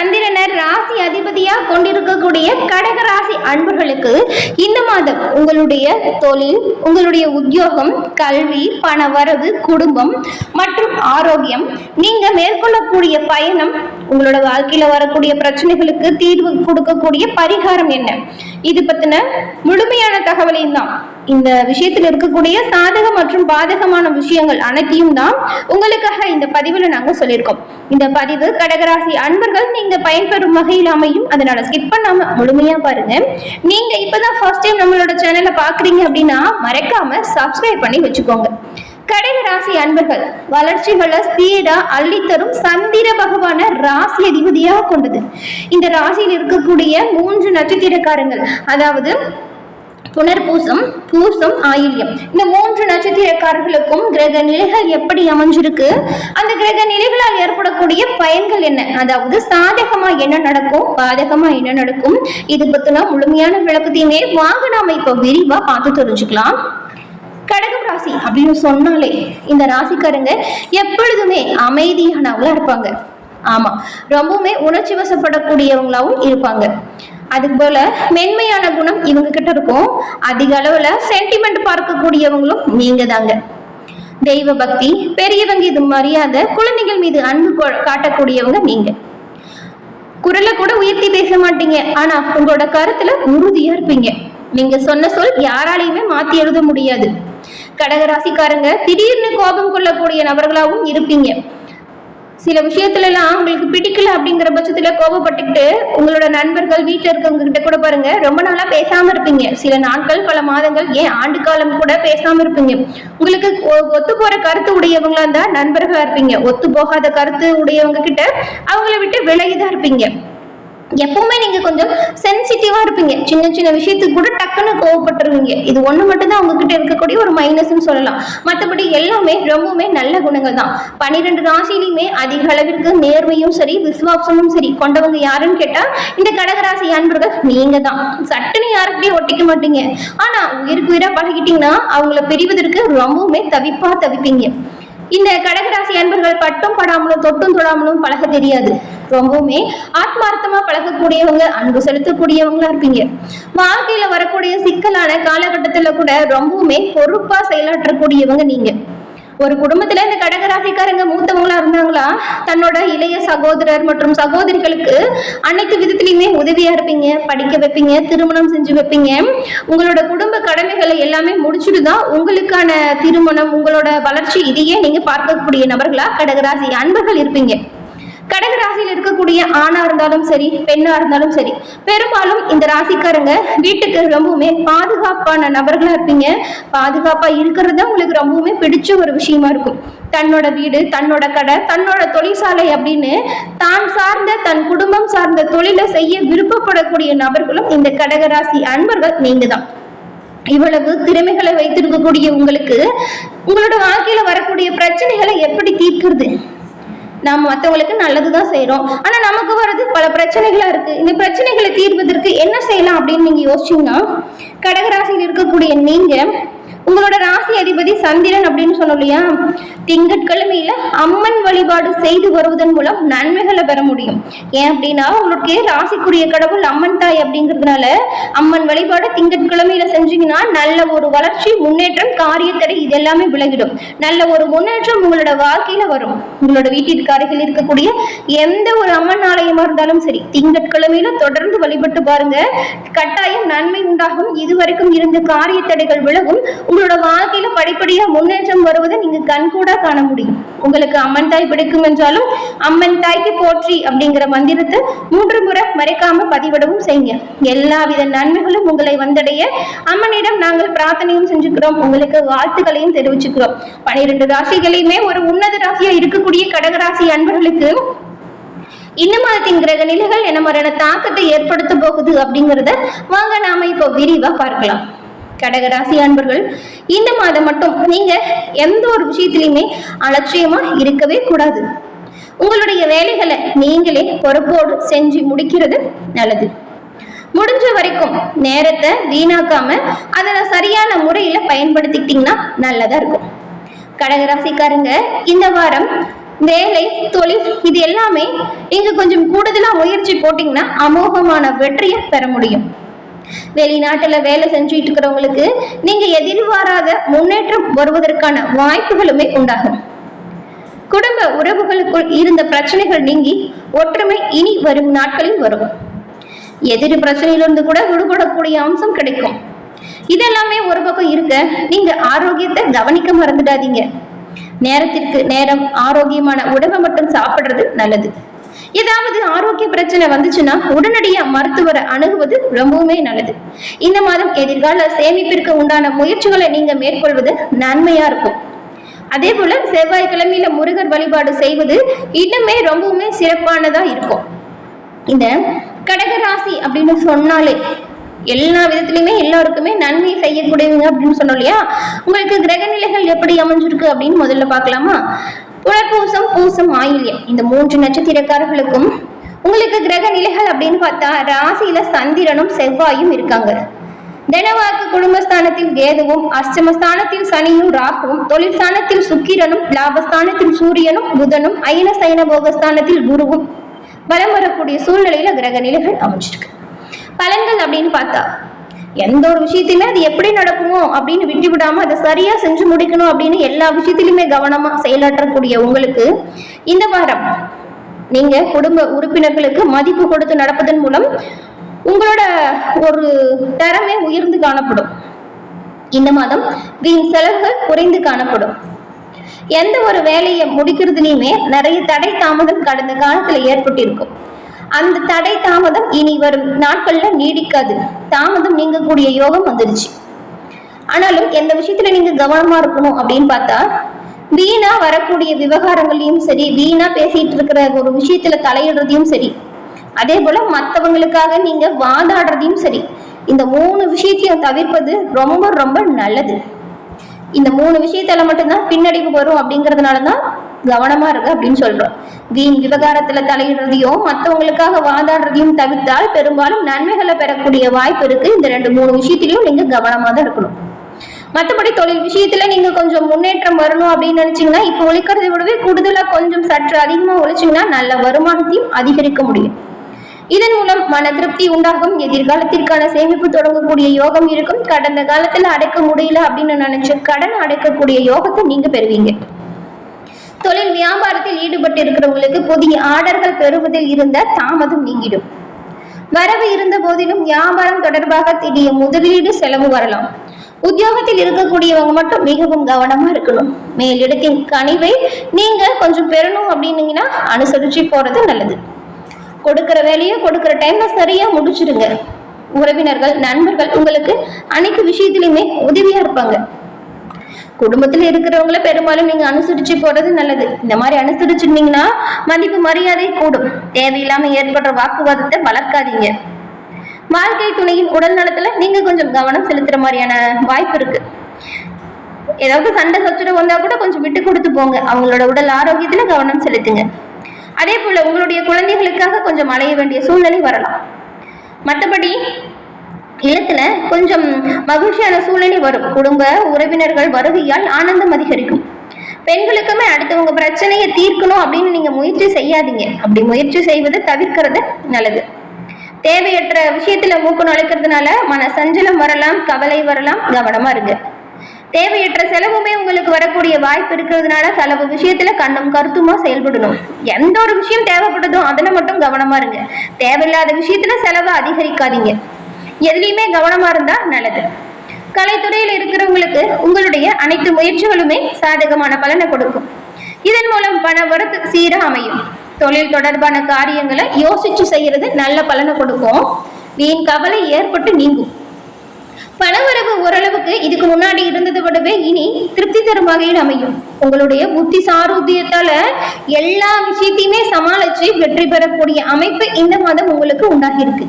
சந்திரனர் ராசி அதிபதியாக கொண்டிருக்கக்கூடிய கடக ராசி அன்பர்களுக்கு இந்த மாதம் உங்களுடைய தொழில் உங்களுடைய உத்தியோகம் கல்வி பண வரவு குடும்பம் மற்றும் ஆரோக்கியம் நீங்க மேற்கொள்ளக்கூடிய பயணம் உங்களோட வாழ்க்கையில வரக்கூடிய பிரச்சனைகளுக்கு தீர்வு கொடுக்கக்கூடிய பரிகாரம் என்ன? இது பத்தின முழுமையான தகவலையும் தான். இந்த விஷயத்தில் இருக்கக்கூடிய சாதக மற்றும் பாதகமான விஷயங்கள் அனைத்தையும் தான் உங்களுக்காக இந்த பதிவில் நாங்கள் சொல்லியிருக்கோம். இந்த பதிவு கடகராசி அன்பர்கள் நீங்க பயன்பெறும் வகையில் அமையும். அதனால ஸ்கிப் பண்ணாம முழுமையா பாருங்க. நீங்க இப்பதான் ஃபர்ஸ்ட் டைம் நம்மளோட சேனலை பாக்குறீங்க அப்படின்னா மறக்காம சப்ஸ்கிரைப் பண்ணி வச்சுக்கோங்க. கடகராசி அன்பர்கள் வளர்ச்சிகளை சீடா அள்ளித்தரும் சந்திர பகவான ராசி அதிபதியாக கொண்டது. இந்த ராசியில் இருக்கக்கூடிய மூன்று நட்சத்திரக்காரங்கள் அதாவது புனர்பூசம் பூசம் ஆயில்யம். இந்த மூன்று நட்சத்திரக்காரர்களுக்கும் கிரக நிலைகள் எப்படி அமைஞ்சிருக்கு? அந்த கிரக நிலைகளால் ஏற்படக்கூடிய பயன்கள் என்ன? அதாவது சாதகமா என்ன நடக்கும்? பாதகமா என்ன நடக்கும்? இது பத்தின முழுமையான விளக்கத்தையுமே வாங்க நாம இப்ப விரிவா பார்த்து தெரிஞ்சுக்கலாம். ராசி அப்படின்னு சொன்னாலே இந்த ராசிக்காரங்க எப்பொழுதுமே அமைதியானவங்களா இருப்பாங்க. ஆமா ரொம்பவுமே உணர்ச்சி வசப்படக்கூடியவங்களாவும் இருப்பாங்க. அதுக்கு போல மென்மையான குணம் இவங்க கிட்ட இருக்கும். அதிக அளவுல சென்டிமெண்ட் பார்க்கக்கூடியவங்களும் நீங்க தாங்க தெய்வ பக்தி பெரியவங்க இது மரியாதை குழந்தைகள் மீது அன்பு கொ- காட்டக்கூடியவங்க நீங்க. குரலை கூட உயர்த்தி பேச மாட்டீங்க. ஆனா உங்களோட கருத்துல உறுதியா இருப்பீங்க. நீங்க சொன்ன சொல் யாராலையுமே மாத்தி எழுத முடியாது. கடகராசிக்காரங்க திடீர்னு கோபம் கொள்ளக்கூடிய நபர்களாகவும் இருப்பீங்க. சில விஷயத்துல எல்லாம் உங்களுக்கு பிடிக்கல அப்படிங்கிற பட்சத்துல கோபப்பட்டுக்கிட்டு உங்களோட நண்பர்கள் வீட்டுல இருக்கவங்க கிட்ட கூட பாருங்க ரொம்ப நாளா பேசாம இருப்பீங்க. சில நாட்கள் பல மாதங்கள் ஏன் ஆண்டு காலம் கூட பேசாம இருப்பீங்க. உங்களுக்கு ஒ- ஒத்து போற கருத்து உடையவங்களா இருந்தா நண்பர்களா இருப்பீங்க. ஒத்து போகாத கருத்து உடையவங்க கிட்ட அவங்கள விட்டு விலகிதான் இருப்பீங்க. எப்பவுமே நீங்க கொஞ்சம் சென்சிட்டிவா இருப்பீங்க. சின்ன சின்ன விஷயத்துக்கு கூட டக்குன்னு கோவப்பட்டுருவீங்க. இது ஒண்ணு மட்டும்தான் உங்ககிட்ட இருக்கக்கூடிய ஒரு மைனஸ்ன்னு சொல்லலாம். மற்றபடி எல்லாமே ரொம்பவுமே நல்ல குணங்கள் தான். பன்னிரெண்டு ராசிலையுமே அதிக அளவிற்கு நேர்மையும் சரி விசுவாசமும் சரி கொண்டவங்க யாருன்னு கேட்டா இந்த கடகராசி அன்பர்கள் நீங்க தான். சட்டுன்னு யாருக்கிட்டையும் ஒட்டிக்க மாட்டீங்க. ஆனா உயிருக்கு உயிரா பழகிட்டீங்கன்னா அவங்கள பிரிவதற்கு ரொம்பவுமே தவிப்பா தவிப்பீங்க. இந்த கடகராசி அன்பர்கள் பட்டும் படாமலும் தொட்டும் தொடாமலும் பழக தெரியாது. ரொம்பவுமே ஆத்மார்த்தமா பழகக்கூடியவங்க அன்பு செலுத்தக்கூடியவங்களா இருப்பீங்க. வாழ்க்கையில வரக்கூடிய சிக்கலான காலகட்டத்துல கூட ரொம்பவுமே பொறுப்பா செயலாற்றக்கூடியவங்க நீங்க. ஒரு குடும்பத்துல இந்த கடகராசிக்காரங்க மூத்தவங்களா இருந்தாங்களா தன்னோட இளைய சகோதரர் மற்றும் சகோதரிகளுக்கு அனைத்து விதத்திலையுமே உதவியா இருப்பீங்க படிக்க வைப்பீங்க திருமணம் செஞ்சு வைப்பீங்க. உங்களோட குடும்ப கடமைகளை எல்லாமே முடிச்சுட்டு தான் உங்களுக்கான திருமணம் உங்களோட வளர்ச்சி இதையே நீங்க பார்க்கக்கூடிய நபர்களா கடகராசி அன்பர்கள் இருப்பீங்க. கடக ராசியில் இருக்கக்கூடிய ஆணா இருந்தாலும் சரி பெண்ணா இருந்தாலும் சரி பெரும்பாலும் இந்த ராசிக்காரங்க வீட்டுக்கு ரொம்பவுமே பாதுகாப்பான நபர்களா இருப்பீங்க. பாதுகாப்பா இருக்கிறது தான் உங்களுக்கு ரொம்பவுமே பிடிச்ச ஒரு விஷயமா இருக்கும். தன்னோட வீடு தன்னோட கடை தன்னோட தொழிற்சாலை அப்படின்னு தான் சார்ந்த தன் குடும்பம் சார்ந்த தொழிலை செய்ய விருப்பப்படக்கூடிய நபர்களும் இந்த கடகராசி அன்பர்கள் நீங்க தான் இவ்வளவு திறமைகளை வைத்திருக்கக்கூடிய உங்களுக்கு உங்களோட வாழ்க்கையில வரக்கூடிய பிரச்சனைகளை எப்படி தீர்க்கிறது? நாம் மற்றவங்களுக்கு நல்லது தான் செய்கிறோம் ஆனால் நமக்கு வர்றது பல பிரச்சனைகளாக இருக்குது இந்த பிரச்சனைகளை தீர்வதற்கு என்ன செய்யலாம் அப்படின்னு நீங்கள் யோசிச்சீங்கன்னா கடகராசியில் இருக்கக்கூடிய நீங்கள் உங்களோட ராசி அதிபதி சந்திரன் அப்படின்னு சொன்னோம் இல்லையா? திங்கட்கிழமையில அம்மன் வழிபாடு செய்து வருவதன் மூலம் நன்மைகளை பெற முடியும். ஏன் அப்படின்னா உங்களுக்கு ராசிக்குரிய கடவுள் அம்மன் தாய் அப்படிங்கிறதுனால அம்மன் வழிபாடு திங்கட்கிழமையில செஞ்சீங்கன்னா நல்ல ஒரு வளர்ச்சி முன்னேற்றம் காரியத்தடை இது எல்லாமே விலகிடும். நல்ல ஒரு முன்னேற்றம் உங்களோட வாழ்க்கையில வரும். உங்களோட வீட்டிற்கு அருகில் இருக்கக்கூடிய எந்த ஒரு அம்மன் ஆலயமா இருந்தாலும் சரி திங்கட்கிழமையில தொடர்ந்து வழிபட்டு பாருங்க. கட்டாயம் நன்மை உண்டாகும். இதுவரைக்கும் இருந்த காரிய தடைகள் விலகும். உங்களோட வாழ்க்கையில படிப்படியா முன்னேற்றம் வருவதை நீங்க கண்கூடா காண முடியும். உங்களுக்கு அம்மன் தாய் பிடிக்கும் என்றாலும் அம்மன் தாய்க்கு போற்றி அப்படிங்கிற மந்திரத்தை மூன்று முறை மறைக்காம பதிவிடவும் செய்யுங்க. எல்லாவித நன்மைகளும் உங்களை வந்தடைய அம்மனிடம் நாங்கள் பிரார்த்தனையும் செஞ்சுக்கிறோம். உங்களுக்கு வாழ்த்துக்களையும் தெரிவிச்சுக்கிறோம். பனிரெண்டு ராசிகளையுமே ஒரு உன்னத ராசியா இருக்கக்கூடிய கடகராசி அன்பர்களுக்கு இந்த மாதத்தின் கிரக நிலைகள் என்ன மாதிரியான தாக்கத்தை ஏற்படுத்த போகுது அப்படிங்கிறத வாங்க நாம இப்போ விரிவா பார்க்கலாம். கடகராசி அன்பர்கள் இந்த மாதம் மட்டும் நீங்க எந்த ஒரு விஷயத்திலையுமே அலட்சியமா இருக்கவே கூடாது. உங்களுடைய வேலைகளை நீங்களே பொறுப்போடு செஞ்சு முடிக்கிறது நல்லது. முடிஞ்ச வரைக்கும் நேரத்தை வீணாக்காம அதை சரியான முறையில பயன்படுத்திக்கிட்டீங்கன்னா நல்லதா இருக்கும். கடகராசிக்காரங்க இந்த வாரம் வேலை தொழில் இது எல்லாமே நீங்க கொஞ்சம் கூடுதலா முயற்சி போட்டீங்கன்னா அமோகமான வெற்றியை பெற முடியும். வெளிநாட்டுல வேலை செஞ்சுட்டு இருக்கிறவங்களுக்கு நீங்க எதிர்பாராத முன்னேற்றம் வருவதற்கான வாய்ப்புகளுமே உண்டாகும். குடும்ப உறவுகளுக்குள் இருந்த பிரச்சனைகள் நீங்கி ஒற்றுமை இனி வரும் நாட்களில் வரும். எதிரி பிரச்சனையிலிருந்து கூட விடுபடக்கூடிய அம்சம் கிடைக்கும். இதெல்லாமே ஒரு பக்கம் இருக்க நீங்க ஆரோக்கியத்தை கவனிக்க மறந்துடாதீங்க. நேரத்திற்கு நேரம் ஆரோக்கியமான உணவை மட்டும் சாப்பிடுறது நல்லது. ஏதாவது ஆரோக்கிய பிரச்சனை வந்துச்சுன்னா உடனடியா மருத்துவரை அணுகுவது ரொம்பவுமே நல்லது. இந்த மாதம் எதிர்கால சேமிப்பிற்கு உண்டான முயற்சிகளை நீங்க மேற்கொள்வது நன்மையா இருக்கும். அதே போல செவ்வாய்க்கிழமையில முருகர் வழிபாடு செய்வது இன்னுமே ரொம்பவுமே சிறப்பானதா இருக்கும். இந்த கடகராசி அப்படின்னு சொன்னாலே எல்லா விதத்திலுமே எல்லாருக்குமே நன்மை செய்யக்கூடியவங்க அப்படின்னு சொன்னோம் இல்லையா? உங்களுக்கு கிரக நிலைகள் எப்படி அமைஞ்சிருக்கு அப்படின்னு முதல்ல பார்க்கலாமா? புனர்பூசம் பூசம் ஆயில்யம். இந்த மூன்று நட்சத்திரக்காரர்களுக்கும் உங்களுக்கு கிரக நிலைகள் அப்படின்னு பார்த்தா ராசியில சந்திரனும் செவ்வாயும் இருக்காங்க. தனவாக்கு குடும்பஸ்தானத்தில் கேதுவும் அஷ்டமஸ்தானத்தில் சனியும் ராகுவும் தொழிற்ஸ்தானத்தில் சுக்கிரனும் லாபஸ்தானத்தில் சூரியனும் புதனும் அயன சயன போகஸ்தானத்தில் குருவும். பலம் வரக்கூடிய சூழ்நிலையில கிரக நிலைகள் அமைஞ்சிருக்கு. பலன்கள் அப்படின்னு பார்த்தா எந்த ஒரு விஷயத்தையுமே அது எப்படி நடக்குமோ அப்படின்னு விட்டு விடாம அதை சரியா செஞ்சு முடிக்கணும் அப்படின்னு எல்லா விஷயத்திலுமே கவனமா செயலாற்றக்கூடிய உங்களுக்கு இந்த வாரம் நீங்க குடும்ப உறுப்பினர்களுக்கு மதிப்பு கொடுத்து நடப்பதன் மூலம் உங்களோட ஒரு தரமே உயர்ந்து காணப்படும். இந்த மாதம் வீண் செலவுகள் குறைந்து காணப்படும். எந்த ஒரு வேலையை முடிக்கிறதுலையுமே நிறைய தடை தாமதம் கடந்த காலத்துல ஏற்பட்டிருக்கும். அந்த தடை தாமதம் இனி வரும் நாட்கள்ல நீடிக்காது. தாமதம் நீங்கக்கூடிய யோகம் வந்துருச்சு. ஆனாலும் எந்த விஷயத்துல நீங்க கவனமா இருக்கணும் அப்படின்னு பார்த்தா வீணா வரக்கூடிய விவகாரங்களையும் சரி வீணா பேசிட்டு இருக்கிற ஒரு விஷயத்துல தலையிடுறதையும் சரி அதே போல மற்றவங்களுக்காக நீங்க வாதாடுறதையும் சரி இந்த மூணு விஷயத்தையும் தவிர்ப்பது ரொம்ப ரொம்ப நல்லது. இந்த மூணு விஷயத்தால மட்டும்தான் பின்னடைவு வரும் அப்படிங்கறதுனால தான் கவனமா இருக்கு அப்படின்னு சொல்றோம். வீண் விவகாரத்துல தலையிடுறதையும் மற்றவங்களுக்காக வாதாடுறதையும் தவிர்த்தால் பெரும்பாலும் நன்மைகளை பெறக்கூடிய வாய்ப்பு இருக்கு. இந்த ரெண்டு மூணு விஷயத்திலையும் நீங்க கவனமா தான் இருக்கணும். மற்றபடி தொழில் விஷயத்துல நீங்க கொஞ்சம் முன்னேற்றம் வரணும் அப்படின்னு நினைச்சீங்கன்னா இப்போ ஒழிக்கிறதை விடவே கூடுதலா கொஞ்சம் சற்று அதிகமா ஒழிச்சீங்கன்னா நல்ல வருமானத்தையும் அதிகரிக்க முடியும். இதன் மூலம் மன திருப்தி உண்டாகும். எதிர்காலத்திற்கான சேமிப்பு தொடங்கக்கூடிய யோகம் இருக்கும். கடந்த காலத்துல அடைக்க முடியல அப்படின்னு நினைச்ச கடன் அடைக்கக்கூடிய யோகத்தை நீங்க பெறுவீங்க. தொழில் வியாபாரத்தில் ஈடுபட்டு இருக்கிறவங்களுக்கு புதிய ஆர்டர்கள் பெறுவதில் இருந்த தாமதம் நீங்கிடும். வரவு இருந்த போதிலும் வியாபாரம் தொடர்பாக திடீர் முதலீடு செலவு வரலாம். உத்தியோகத்தில் இருக்கக்கூடியவங்க மட்டும் மிகவும் கவனமா இருக்கணும். மேலிடத்தின் கனிவை நீங்க கொஞ்சம் பெறணும் அப்படின்னீங்கன்னா அனுசரிச்சு போறது நல்லது. கொடுக்கிற வேலையை கொடுக்கிற டைம்ல சரியா முடிச்சிடுங்க உறவினர்கள் நண்பர்கள் உங்களுக்கு அனைத்து விஷயத்திலுமே உதவியா இருப்பாங்க. குடும்பத்துல இருக்கிறவங்கள பெரும்பாலும் நீங்க அனுசரிச்சு போறது நல்லது. இந்த மாதிரி அனுசரிச்சிருந்தீங்கன்னா மதிப்பு மரியாதை கூடும். தேவையில்லாம ஏற்படுற வாக்குவாதத்தை வளர்க்காதீங்க. வாழ்க்கை துணையின் உடல் நலத்துல நீங்க கொஞ்சம் கவனம் செலுத்துற மாதிரியான வாய்ப்பு இருக்கு. ஏதாவது சண்டை சச்சுரம் வந்தா கூட கொஞ்சம் விட்டு கொடுத்து போங்க. அவங்களோட உடல் ஆரோக்கியத்துல கவனம் செலுத்துங்க. அதே போல உங்களுடைய குழந்தைகளுக்காக கொஞ்சம் அலைய வேண்டிய சூழ்நிலை வரலாம். மற்றபடி இல்லத்துல கொஞ்சம் மகிழ்ச்சியான சூழ்நிலை வரும். குடும்ப உறவினர்கள் வருகையால் ஆனந்தம் அதிகரிக்கும். பெண்களுக்குமே அடுத்தவங்க பிரச்சனையை தீர்க்கணும் அப்படின்னு நீங்க முயற்சி செய்யாதீங்க. அப்படி முயற்சி செய்வது தவிர்க்கிறது நல்லது. தேவையற்ற விஷயத்துல மூக்கு நுழைக்கிறதுனால மன சஞ்சலம் வரலாம் கவலை வரலாம் கவனமா இருங்க. தேவையற்ற செலவுமே உங்களுக்கு வரக்கூடிய வாய்ப்பு இருக்கிறதுனால செலவு விஷயத்துல கண்ணும் கருத்துமா செயல்படணும். எந்த ஒரு விஷயம் தேவைப்படுதோ அதுல மட்டும் கவனமா இருங்க. தேவையில்லாத விஷயத்துல செலவை அதிகரிக்காதீங்க. எதுலையுமே கவனமா இருந்தா நல்லது. கலைத்துறையில் இருக்கிறவங்களுக்கு உங்களுடைய அனைத்து முயற்சிகளுமே சாதகமான பலனை கொடுக்கும். இதன் மூலம் பண வரத்து சீராக அமையும். தொழில் தொடர்பான காரியங்களை யோசிச்சு செய்யறது நல்ல பலனை கொடுக்கும். வீண் கவலை ஏற்பட்டு நீங்கும். பணவரவு ஓரளவுக்கு இதுக்கு முன்னாடி இருந்ததை விடவே இனி திருப்தி தரும் வகையில் அமையும். உங்களுடைய புத்தி சாருத்தியத்தால எல்லா விஷயத்தையுமே சமாளிச்சு வெற்றி பெறக்கூடிய அமைப்பு இந்த மாதம் உங்களுக்கு உண்டாகி இருக்கு.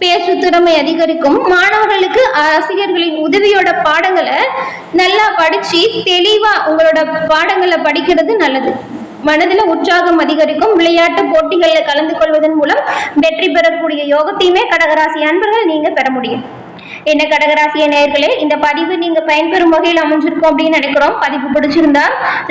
பேச்சு திறமை அதிகரிக்கும். மாணவர்களுக்கு ஆசிரியர்களின் உதவியோட பாடங்களை நல்லா படிச்சு தெளிவா உங்களோட பாடங்களை படிக்கிறது நல்லது. மனதில் உற்சாகம் அதிகரிக்கும். விளையாட்டு போட்டிகளில் கலந்து கொள்வதன் மூலம் வெற்றி பெறக்கூடிய யோகத்தையுமே கடகராசி அன்பர்கள் நீங்க பெற முடியும். என்ன கடகராசிய நேர்களே இந்த பதிவு நீங்க பயன்பெறும் வகையில் அமைஞ்சிருக்கும் அப்படின்னு நினைக்கிறோம். பதிவு பிடிச்சிருந்தா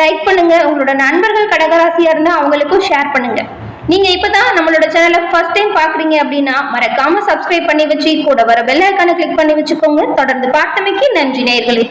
லைக் பண்ணுங்க. உங்களோட நண்பர்கள் கடகராசியா இருந்தா அவங்களுக்கும் ஷேர் பண்ணுங்க. நீங்க இப்பதான் நம்மளோட சேனலை ஃபர்ஸ்ட் டைம் பாக்குறீங்க அப்படின்னா மறக்காம சப்ஸ்கிரைப் பண்ணி வச்சு கூட வர பெல் ஐக்கானை கிளிக் பண்ணி வச்சுக்கோங்க. தொடர்ந்து பார்த்தமைக்கு நன்றி நேர்களே